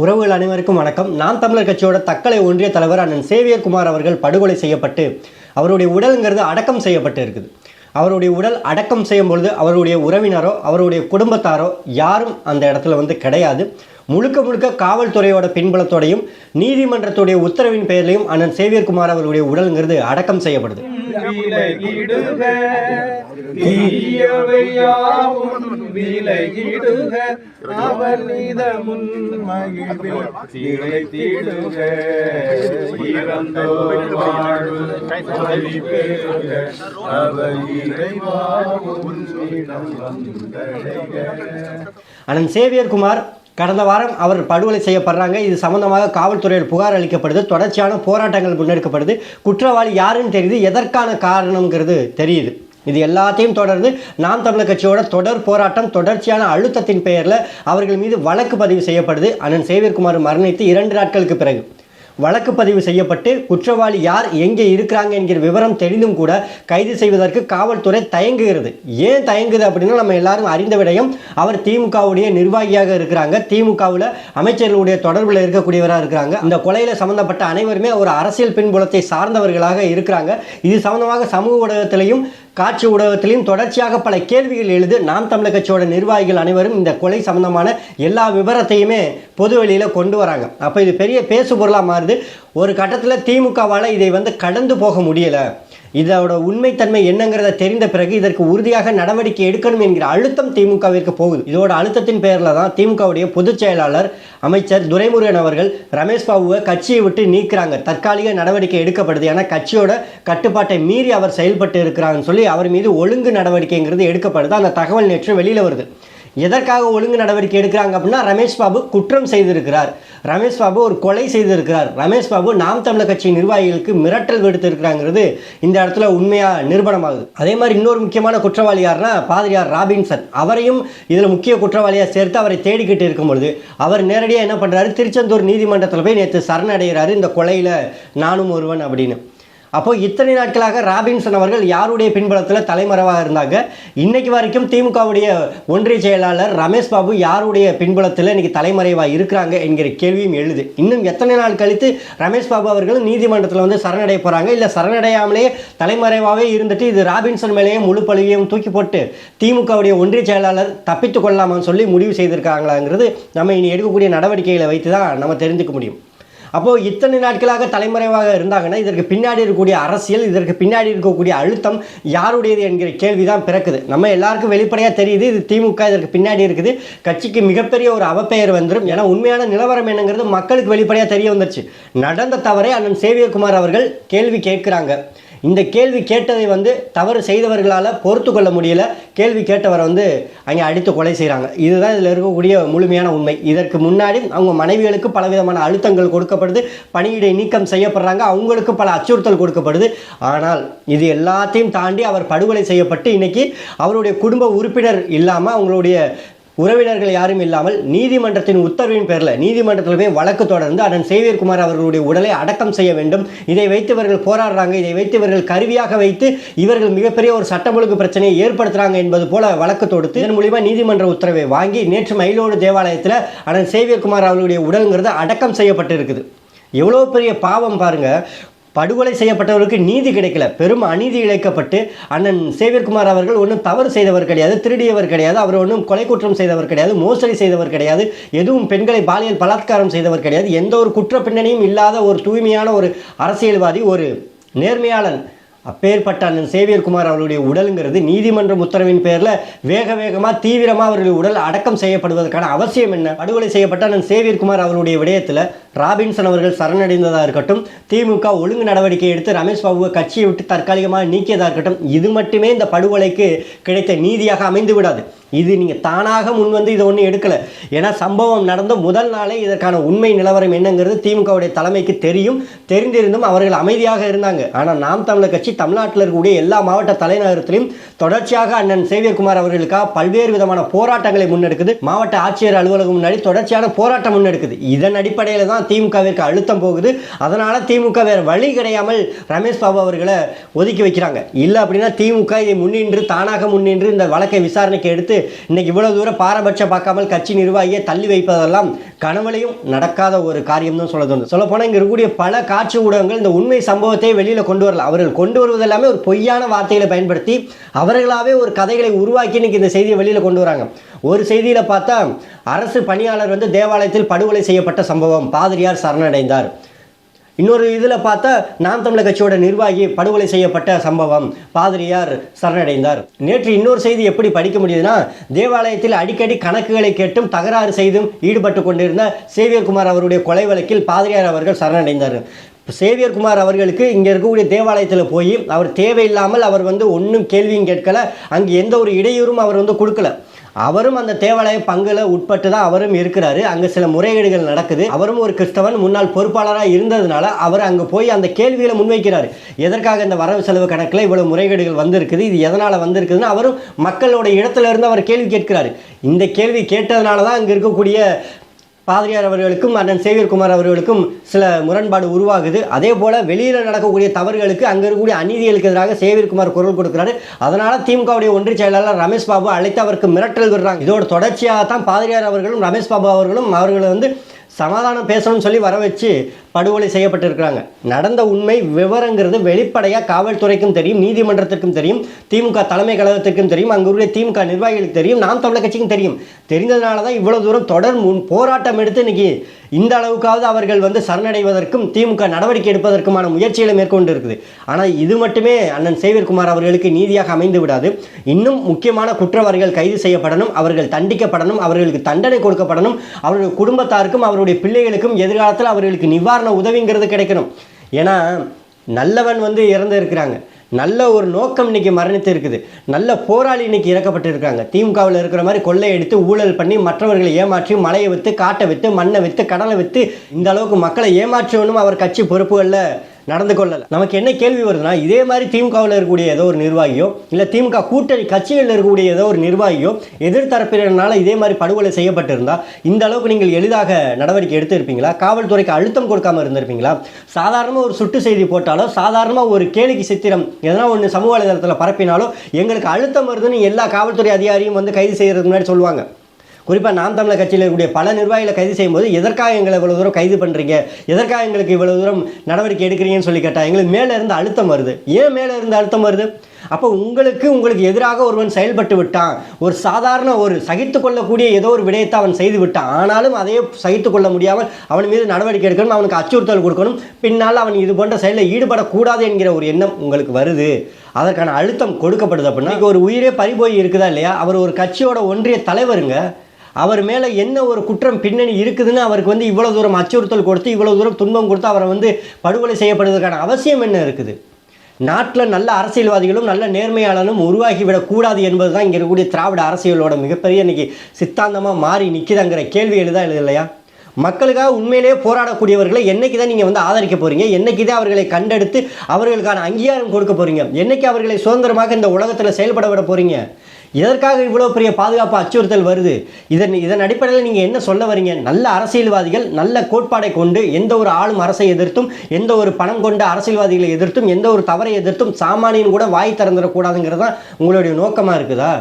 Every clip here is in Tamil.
உறவுகள் அனைவருக்கும் வணக்கம். நாம் தமிழர் கட்சியோட தக்கலை ஒன்றிய தலைவர் அண்ணன் சேவியர் குமார் அவர்கள் படுகொலை செய்யப்பட்டு அவருடைய உடலுங்கிறது அடக்கம் செய்யப்பட்டு இருக்குது. அவருடைய உடல் அடக்கம் செய்யும் பொழுது அவருடைய உறவினரோ அவருடைய குடும்பத்தாரோ யாரும் அந்த இடத்துல வந்து கிடையாது. முழுக்க முழுக்க காவல்துறையோட பின்புலத்தோடையும் நீதிமன்றத்துடைய உத்தரவின் பெயர்லையும் அண்ணன் சேவியர் குமார் அவர்களுடைய உடலுங்கிறது அடக்கம் செய்யப்படுது. அண்ணன் சேவியர் குமார் கடந்த வாரம் அவர் படுகொலை செய்யப்படுறாங்க. இது சம்பந்தமாக காவல்துறையில் புகார் அளிக்கப்படுது. தொடர்ச்சியான போராட்டங்கள் முன்னெடுக்கப்படுது. குற்றவாளி யாருன்னு தெரியுது. எதற்கான காரணங்கிறது தெரியுது. இது எல்லாத்தையும் தொடர்ந்து நாம் தமிழர் கட்சியோட தொடர் போராட்டம் தொடர்ச்சியான அழுத்தத்தின் பெயரில் அவர்கள் மீது வழக்கு பதிவு செய்யப்படுது. அண்ணன் சேவியர்குமார் மரணித்து இரண்டு நாட்களுக்கு பிறகு. வழக்கு பதிவு செய்யப்பட்டு குற்றவாளி யார் எங்கே இருக்கிறாங்க என்கிற விவரம் தெரிந்தும் கூட கைது செய்வதற்கு காவல்துறை தயங்குகிறது. ஏன் தயங்குது அப்படின்னா நம்ம எல்லாரும் அறிந்த விடயம் அவர் திமுகவுடைய நிர்வாகியாக இருக்கிறாங்க. திமுகவில் அமைச்சர்களுடைய தொடர்பில் இருக்கக்கூடியவராக இருக்கிறாங்க. இந்த கொலையில் சம்பந்தப்பட்ட அனைவருமே ஒரு அரசியல் பின்புலத்தை சார்ந்தவர்களாக இருக்கிறாங்க. இது சம்பந்தமாக சமூக ஊடகத்திலையும் காட்சி ஊடகத்திலையும் தொடர்ச்சியாக பல கேள்விகள் எழுது. நாம் தமிழர் கட்சியோட நிர்வாகிகள் அனைவரும் இந்த கொலை சம்பந்தமான எல்லா விவரத்தையுமே பொதுவெளியில் கொண்டு வராங்க. அப்போ இது பெரிய பேசு பொருளாக மாறுது ஒரு கட்டத்தில் திமுகவால் இதை வந்து கடந்து போக முடியலை. இதோட உண்மைத்தன்மை என்னங்கிறத தெரிந்த பிறகு இதற்கு உறுதியாக நடவடிக்கை எடுக்கணும் என்கிற அழுத்தம் திமுகவிற்கு போகுது. இதோட அழுத்தத்தின் பெயரில் தான் திமுகவுடைய பொதுச் செயலாளர் அமைச்சர் துரைமுருகன் அவர்கள் ரமேஷ் பாபுவை கட்சியை விட்டு நீக்குறாங்க. தற்காலிக நடவடிக்கை எடுக்கப்படுது. ஏன்னா கட்சியோட கட்டுப்பாட்டை மீறி அவர் செயல்பட்டு இருக்கிறாங்கன்னு சொல்லி அவர் மீது ஒழுங்கு நடவடிக்கைங்கிறது எடுக்கப்படுது. அந்த தகவல் நேற்று வெளியில் வருது. எதற்காக ஒழுங்கு நடவடிக்கை எடுக்கிறாங்க அப்படின்னா ரமேஷ் பாபு குற்றம் செய்திருக்கிறார். ரமேஷ் பாபு ஒரு கொலை செய்திருக்கிறார். ரமேஷ் பாபு நாம் தமிழர் கட்சி நிர்வாகிகளுக்கு மிரட்டல் விடுத்திருக்கிறாங்கிறது இந்த இடத்துல உண்மையாக நிரூபணமாகுது. அதே மாதிரி இன்னொரு முக்கியமான குற்றவாளி யார்னா பாதிரியார் ராபின்சன். அவரையும் இதில் முக்கிய குற்றவாளியாக சேர்த்து அவரை தேடிக்கிட்டு இருக்கும் பொழுது அவர் நேரடியாக என்ன பண்ணுறாரு திருச்செந்தூர் நீதிமன்றத்தில் போய் நேற்று சரணடைகிறாரு இந்த கொலையில் நானும் ஒருவன் அப்படின்னு. அப்போ இத்தனை நாட்களாக ராபின்சன் அவர்கள் யாருடைய பின்பலத்தில் தலைமறைவாக இருந்தாங்க? இன்னைக்கு வரைக்கும் திமுகவுடைய ஒன்றிய செயலாளர் ரமேஷ் பாபு யாருடைய பின்பலத்தில் இன்னைக்கு தலைமறைவாக இருக்கிறாங்க என்கிற கேள்வியும் எழுது. இன்னும் எத்தனை நாள் கழித்து ரமேஷ் பாபு அவர்கள் நீதிமன்றத்தில் வந்து சரணடைய போகிறாங்க இல்லை சரணடையாமலே தலைமறைவாகவே இருந்துட்டு இது ராபின்சன் மேலேயே முழு பழுவியும் தூக்கி போட்டு திமுகவுடைய ஒன்றிய செயலாளர் தப்பித்து கொள்ளலாமான்னு சொல்லி முடிவு செய்திருக்காங்களாங்கிறது நம்ம இனி எடுக்கக்கூடிய நடவடிக்கைகளை வைத்து தான் நம்ம தெரிஞ்சுக்க முடியும். அப்போது இத்தனை நாட்களாக தலைமறைவாக இருந்தாங்கன்னா இதற்கு பின்னாடி இருக்கக்கூடிய அரசியல் இதற்கு பின்னாடி இருக்கக்கூடிய அழுத்தம் யாருடையது என்கிற கேள்வி தான் பிறக்குது. நம்ம எல்லாருக்கும் வெளிப்படையாக தெரியுது இது திமுக இதற்கு பின்னாடி இருக்குது. கட்சிக்கு மிகப்பெரிய ஒரு அவப்பெயர் வந்துடும் ஏன்னா உண்மையான நிலவரம் என்னங்கிறது மக்களுக்கு வெளிப்படையாக தெரிய வந்துருச்சு. நடந்த தவறை அண்ணன் சேவியகுமார் அவர்கள் கேள்வி கேட்குறாங்க. இந்த கேள்வி கேட்டதை வந்து தவறு செய்தவர்களால் பொறுத்து கொள்ள முடியல. கேள்வி கேட்டவரை வந்து அங்கே அடித்து கொலை செய்கிறாங்க இதுதான் இதில் இருக்கக்கூடிய முழுமையான உண்மை. இதற்கு முன்னாடி அவங்க மனைவிகளுக்கு பலவிதமான அழுத்தங்கள் கொடுக்கப்படுது. பணியிடை நீக்கம் செய்யப்படுறாங்க. அவங்களுக்கு பல அச்சுறுத்தல் கொடுக்கப்படுது. ஆனால் இது எல்லாத்தையும் தாண்டி அவர் படுகொலை செய்யப்பட்டு இன்னைக்கு அவருடைய குடும்ப உறுப்பினர் இல்லாமல் அவங்களுடைய உறவினர்கள் யாரும் இல்லாமல் நீதிமன்றத்தின் உத்தரவின் பேரில் நீதிமன்றத்தில் போய் வழக்கு தொடர்ந்து அண்ணன் சேவியர்குமார் அவர்களுடைய உடலை அடக்கம் செய்ய வேண்டும். இதை வைத்து இவர்கள் போராடுறாங்க. இதை வைத்து இவர்கள் கருவியாக வைத்து இவர்கள் மிகப்பெரிய ஒரு சட்டம் ஒழுங்கு பிரச்சனையை ஏற்படுத்துறாங்க என்பது போல வழக்கு தொடுத்து இதன் மூலியமாக நீதிமன்ற உத்தரவை வாங்கி நேற்று மயிலோடு தேவாலயத்தில் அண்ணன் சேவியர்குமார் அவர்களுடைய உடல்ங்கிறது அடக்கம் செய்யப்பட்டு இருக்குது எவ்வளோ பெரிய பாவம் பாருங்கள் படுகொலை செய்யப்பட்டவருக்கு நீதி கிடைக்கல. பெரும் அநீதி இழைக்கப்பட்டு அண்ணன் சேவியர்குமார் அவர்கள் ஒன்றும் தவறு செய்தவர் கிடையாது திருடியவர் கிடையாது அவர் ஒன்றும் கொலை குற்றம் செய்தவர் கிடையாது மோசடி செய்தவர் கிடையாது எதுவும் பெண்களை பாலியல் பலாத்காரம் செய்தவர் கிடையாது எந்த ஒரு குற்ற பின்னணியும் இல்லாத ஒரு தூய்மையான ஒரு அரசியல்வாதி ஒரு நேர்மையாளன் அப்பேற்பட்ட அந்த சேவியர் குமார் அவருடைய உடலுங்கிறது நீதிமன்றம் உத்தரவின் பேரில் வேக வேகமாக தீவிரமாக அவருடைய உடல் அடக்கம் செய்யப்படுவதற்கான அவசியம் என்ன? படுகொலை செய்யப்பட்ட அந்த சேவியர் குமார் அவருடைய விடயத்தில் ராபின்சன் அவர்கள் சரணடைந்ததாக இருக்கட்டும் திமுக ஒழுங்கு நடவடிக்கை எடுத்து ரமேஷ் பாபுவை கட்சியை விட்டு தற்காலிகமாக நீக்கியதாக இருக்கட்டும் இது மட்டுமே இந்த படுகொலைக்கு கிடைத்த நீதியாக அமைந்து விடாது. இது நீங்கள் தானாக முன் வந்து இதை ஒன்றும் எடுக்கலை. ஏன்னா சம்பவம் நடந்த முதல் நாளே இதற்கான உண்மை நிலவரம் என்னங்கிறது திமுகவுடைய தலைமைக்கு தெரியும் தெரிந்திருந்தும் அவர்கள் அமைதியாக இருந்தாங்க. ஆனால் நாம் தமிழர் கட்சி தமிழ்நாட்டில் இருக்கக்கூடிய எல்லா மாவட்ட தலைநகரத்திலையும் தொடர்ச்சியாக அண்ணன் சேவியர்குமார் அவர்களுக்காக பல்வேறு விதமான போராட்டங்களை முன்னெடுக்குது. மாவட்ட ஆட்சியர் அலுவலகம் முன்னாடி தொடர்ச்சியான போராட்டம் முன்னெடுக்குது. இதன் அடிப்படையில் தான் திமுகவிற்கு அழுத்தம் போகுது. அதனால திமுக வேறு வழி கிடையாமல் ரமேஷ் பாபு அவர்களை ஒதுக்கி வைக்கிறாங்க. இல்லை அப்படின்னா திமுக இதை முன்னின்று தானாக முன்னின்று இந்த வழக்கை விசாரணைக்கு எடுத்து இன்னைக்கு இவ்வளவு தூரம் பாரபட்சம் பார்க்காமல் கட்சி நிர்வாகியை தள்ளி வைப்பதெல்லாம் கனவுலையும் நடக்காத ஒரு காரியம் தான் சொல்ல தோணுது சொல்ல போனால் இங்கே இருக்கக்கூடிய பல காட்சி ஊடகங்கள் இந்த உண்மை சம்பவத்தை வெளியில் கொண்டு வரல. அவர்கள் கொண்டு வருவது எல்லாமே ஒரு பொய்யான வார்த்தைகளை பயன்படுத்தி அவர்களாகவே ஒரு கதைகளை உருவாக்கி இன்றைக்கி இந்த செய்தியை வெளியில் கொண்டு வராங்க. ஒரு செய்தியில் பார்த்தா அரசு பணியாளர் வந்து தேவாலயத்தில் படுகொலை செய்யப்பட்ட சம்பவம். பாதிரியார் சரணடைந்தார். இன்னொரு இதில் பார்த்தா நாம் தமிழர் கட்சியோட நிர்வாகி படுகொலை செய்யப்பட்ட சம்பவம். பாதிரியார் சரணடைந்தார். நேற்று இன்னொரு செய்தி எப்படி படிக்க முடியுதுன்னா தேவாலயத்தில் அடிக்கடி கணக்குகளை கேட்டும் தகராறு செய்தும் ஈடுபட்டு கொண்டிருந்த சேவியர்குமார் அவருடைய கொலை வழக்கில் பாதிரியார் அவர்கள் சரணடைந்தார். சேவியர் குமார் அவர்களுக்கு இங்கே இருக்கக்கூடிய தேவாலயத்தில் போய் அவர் தேவையில்லாமல் அவர் வந்து ஒன்றும் கேள்வியும் கேட்கல அங்கே எந்த ஒரு இடையூறும் அவர் வந்து கொடுக்கல. அவரும் அந்த தேவாலய பங்குல உட்பட்டு தான் அவரும் இருக்கிறாரு. அங்கே சில முறைகேடுகள் நடக்குது. அவரும் ஒரு கிறிஸ்தவன் முன்னாள் பொறுப்பாளராக இருந்ததுனால அவர் அங்கே போய் அந்த கேள்விகளை முன்வைக்கிறார். எதற்காக இந்த வரவு செலவு கணக்கில் இவ்வளவு முறைகேடுகள் வந்திருக்குது? இது எதனால் வந்திருக்குதுன்னு அவரும் மக்களோட இடத்துல இருந்து அவர் கேள்வி கேட்கிறாரு. இந்த கேள்வி கேட்டதுனால தான் அங்கே இருக்கக்கூடிய பாதிரியார் அவர்களுக்கும் அண்ணன் சேவியர்குமார் அவர்களுக்கும் சில முரண்பாடு உருவாகுது. அதே போல் வெளியில் நடக்கக்கூடிய தவறுகளுக்கு அங்கே இருக்கக்கூடிய அநீதிகளுக்கு எதிராக சேவியர்குமார் குரல் கொடுக்குறாரு. அதனால் திமுகவுடைய ஒன்றிய செயலாளர் ரமேஷ் பாபு அழைத்து அவருக்கு மிரட்டல் விடுறாங்க. இதோட தொடர்ச்சியாக தான் பாதிரியார் அவர்களும் ரமேஷ் பாபு அவர்களும் அவர்களை வந்து சமாதானம் பேசணும்னு சொல்லி வர வச்சு படுகொலை செய்யப்பட்டிருக்கிறாங்க. நடந்த உண்மை விவரங்கிறது வெளிப்படையாக காவல்துறைக்கும் தெரியும் நீதிமன்றத்திற்கும் தெரியும் திமுக தலைமை கழகத்திற்கும் தெரியும் அங்கே உள்ள திமுக நிர்வாகிகளுக்கு தெரியும் நாம் தமிழர் கட்சிக்கும் தெரியும். தெரிந்ததுனால தான் இவ்வளோ தூரம் தொடர் முன் போராட்டம் எடுத்து இன்னைக்கு இந்த அளவுக்காவது அவர்கள் வந்து சரணடைவதற்கும் திமுக நடவடிக்கை எடுப்பதற்குமான முயற்சிகளை மேற்கொண்டு இருக்குது ஆனால் இது மட்டுமே அண்ணன் சேவியர்குமார் அவர்களுக்கு நீதியாக அமைந்து விடாது. இன்னும் முக்கியமான குற்றவாளிகள் கைது செய்யப்படணும் அவர்கள் தண்டிக்கப்படணும் அவர்களுக்கு தண்டனை கொடுக்கப்படணும் அவர்கள் குடும்பத்தாருக்கும் அவருடைய பிள்ளைகளுக்கும் எதிர்காலத்தில் அவர்களுக்கு நிவாரண உதவிங்கிறது கிடைக்கணும். ஏன்னா நல்லவன் வந்து இறந்து இருக்கிறாங்க நல்ல ஒரு நோக்கம் இன்றைக்கி மரணித்து இருக்குது நல்ல போராளி இன்னைக்கு இறக்கப்பட்டிருக்காங்க திமுகவில் இருக்கிற மாதிரி கொள்ளையடித்து ஊழல் பண்ணி மற்றவர்களை ஏமாற்றி மலையை விற்று காட்டை விற்று மண்ணை விற்று கடலை விற்று இந்த அளவுக்கு மக்களை ஏமாற்றணும் அவர் கட்சி பொறுப்புகளில் நடந்து கொள்ளலை. நமக்கு என்ன கேள்வி வருதுன்னா இதே மாதிரி திமுகவில் இருக்கக்கூடிய ஏதோ ஒரு நிர்வாகியோ இல்லை திமுக கூட்டணி கட்சிகளில் இருக்கக்கூடிய ஏதோ ஒரு நிர்வாகியோ எதிர்த்தரப்பினரால் இதே மாதிரி படுகொலை செய்யப்பட்டிருந்தால் இந்த அளவுக்கு நீங்கள் எளிதாக நடவடிக்கை எடுத்திருப்பீங்களா? காவல்துறைக்கு அழுத்தம் கொடுக்காம இருந்திருப்பீங்களா? சாதாரணமாக ஒரு சுட்டு செய்தி போட்டாலோ சாதாரணமாக ஒரு கேளிக்கு சித்திரம் எதனா ஒன்று சமூக வலைதளத்தில் பரப்பினாலோ எங்களுக்கு அழுத்தம் வருதுன்னு எல்லா காவல்துறை அதிகாரியும் வந்து கைது செய்கிறதுக்கு முன்னாடி சொல்லுவாங்க. குறிப்பாக நாம் தமிழர் கட்சியில் இருக்கக்கூடிய பல நிர்வாகிகளை கைது செய்யும்போது எதற்காக எங்களை இவ்வளோ தூரம் கைது பண்ணுறீங்க எதற்காக எங்களுக்கு இவ்வளோ தூரம் நடவடிக்கை எடுக்கிறீங்கன்னு சொல்லி கேட்டால் எங்களுக்கு மேலே இருந்து அழுத்தம் வருது. ஏன் மேலே இருந்து அழுத்தம் வருது? அப்போ உங்களுக்கு உங்களுக்கு எதிராக ஒருவன் செயல்பட்டு விட்டான் ஒரு சாதாரண ஒரு சகித்து கொள்ளக்கூடிய ஏதோ ஒரு விடயத்தை அவன் செய்து விட்டான் ஆனாலும் அதையே சகித்து கொள்ள முடியாமல் அவன் மீது நடவடிக்கை எடுக்கணும் அவனுக்கு அச்சுறுத்தல் கொடுக்கணும் பின்னால் அவன் இது போன்ற செயலில் ஈடுபடக்கூடாது என்கிற ஒரு எண்ணம் உங்களுக்கு வருது. அதற்கான அழுத்தம் கொடுக்கப்படுது அப்படின்னா ஒரு உயிரே பறிபோய் இருக்குதா இல்லையா? அவர் ஒரு கட்சியோட ஒன்றிய தலைவருங்க. அவர் மேலே என்ன ஒரு குற்றம் பின்னணி இருக்குதுன்னு அவருக்கு வந்து இவ்வளோ தூரம் அச்சுறுத்தல் கொடுத்து இவ்வளோ தூரம் துன்பம் கொடுத்து அவரை வந்து படுகொலை செய்யப்படுவதற்கான அவசியம் என்ன இருக்குது? நாட்டில் நல்ல அரசியல்வாதிகளும் நல்ல நேர்மையாளனும் உருவாகிவிடக்கூடாது என்பது தான் இங்கே இருக்கக்கூடிய திராவிட அரசியலோட மிகப்பெரிய இன்னைக்கு சித்தாந்தமாக மாறி நிற்கிதுங்கிற கேள்வி எழுதா எழுது இல்லையா? மக்களுக்காக உண்மையிலேயே போராடக்கூடியவர்களை என்னைக்கு தான் நீங்கள் வந்து ஆதரிக்க போகிறீங்க என்றைக்கு தான் அவர்களை கண்டெடுத்து அவர்களுக்கான அங்கீகாரம் கொடுக்க போகிறீங்க என்றைக்கு அவர்களை சுதந்திரமாக இந்த உலகத்தில் செயல்பட விட போகிறீங்க எதற்காக இவ்வளோ பெரிய பாதுகாப்பு அச்சுறுத்தல் வருது? இதன் இதன் அடிப்படையில் நீங்கள் என்ன சொல்ல வரீங்க? நல்ல அரசியல்வாதிகள் நல்ல கோட்பாடை கொண்டு எந்த ஒரு ஆளும் அரசை எதிர்த்தும் எந்த ஒரு பணம் கொண்ட அரசியல்வாதிகளை எதிர்த்தும் எந்த ஒரு தவறை எதிர்த்தும் சாமானியன் கூட வாய் திறந்துடக்கூடாதுங்கிறது தான் உங்களுடைய நோக்கமாக இருக்குதா?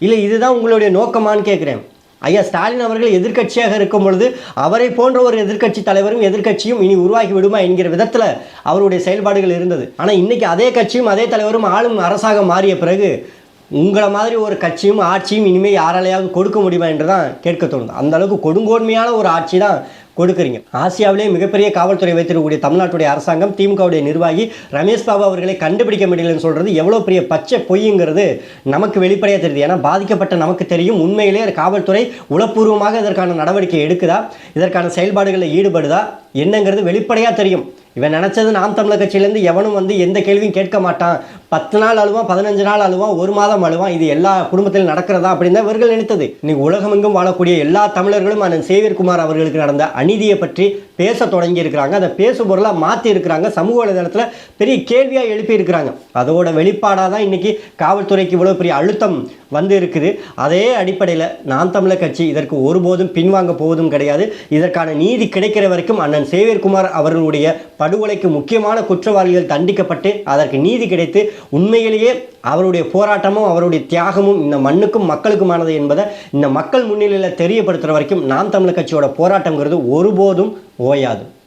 இல்லை இதுதான் உங்களுடைய நோக்கமான்னு கேட்குறேன் ஐயா ஸ்டாலின் அவர்கள் எதிர்க்கட்சியாக இருக்கும் பொழுது அவரை போன்ற ஒரு எதிர்க்கட்சி தலைவரும் எதிர்க்கட்சியும் இனி உருவாகி விடுமா என்கிற விதத்தில் அவருடைய செயல்பாடுகள் இருந்தது. ஆனால் இன்னைக்கு அதே கட்சியும் அதே தலைவரும் ஆளும் அரசாக மாறிய பிறகு உங்களை மாதிரி ஒரு கட்சியும் ஆட்சியும் இனிமேல் யாராலையாவது கொடுக்க முடியுமா என்று தான் கேட்க தோணுது அந்தளவுக்கு கொடுங்கோன்மையான ஒரு ஆட்சி தான் கொடுக்குறீங்க. ஆசியாவிலே மிகப்பெரிய காவல்துறை வைத்திருக்கக்கூடிய தமிழ்நாட்டுடைய அரசாங்கம் திமுகவுடைய நிர்வாகி ரமேஷ் பாபு அவர்களை கண்டுபிடிக்க முடியலன்னு சொல்கிறது எவ்வளோ பெரிய பச்சை பொய்யுங்கிறது நமக்கு வெளிப்படையாக தெரியுது. ஏன்னா பாதிக்கப்பட்ட நமக்கு தெரியும். உண்மையிலே காவல்துறை உளப்பூர்வமாக இதற்கான நடவடிக்கை எடுக்குதா? இதற்கான செயல்பாடுகளில் ஈடுபடுதா? என்னங்கிறது வெளிப்படையாக தெரியும். இவன் நினச்சது நாம் தமிழர் கட்சியிலேருந்து எவனும் வந்து எந்த கேள்வியும் கேட்க மாட்டான். பத்து நாள் அழுவான் பதினஞ்சு நாள் அழுவான் ஒரு மாதம் அழுவான். இது எல்லா குடும்பத்திலும் நடக்கிறதா அப்படின்னு தான் இவர்கள் நினைத்தது. இன்னைக்கு உலகமெங்கும் வாழக்கூடிய எல்லா தமிழர்களும் அண்ணன் சேவியர்குமார் அவர்களுக்கு நடந்த அநீதியை பற்றி பேச தொடங்கி இருக்கிறாங்க. அதை பேசு பொருளாக மாற்றி இருக்கிறாங்க. சமூக வலைதளத்தில் பெரிய கேள்வியாக எழுப்பி இருக்கிறாங்க. அதோட வெளிப்பாடாக தான் இன்றைக்கி காவல்துறைக்கு இவ்வளோ பெரிய அழுத்தம் வந்து இருக்குது. அதே அடிப்படையில் நாம் தமிழர் கட்சி இதற்கு ஒருபோதும் பின்வாங்க போவதும் கிடையாது. இதற்கான நீதி கிடைக்கிற வரைக்கும் அண்ணன் சேவியர்குமார் அவர்களுடைய படுகொலைக்கு முக்கியமான குற்றவாளிகள் தண்டிக்கப்பட்டு அதற்கு நீதி கிடைத்து உண்மையிலேயே அவருடைய போராட்டமும் அவருடைய தியாகமும் இந்த மண்ணுக்கும் மக்களுக்குமானது என்பதை இந்த மக்கள் முன்னிலையில் தெரியப்படுத்துகிற வரைக்கும் நாம் தமிழர் கட்சியோட போராட்டங்கிறது ஒருபோதும் ஓயாது.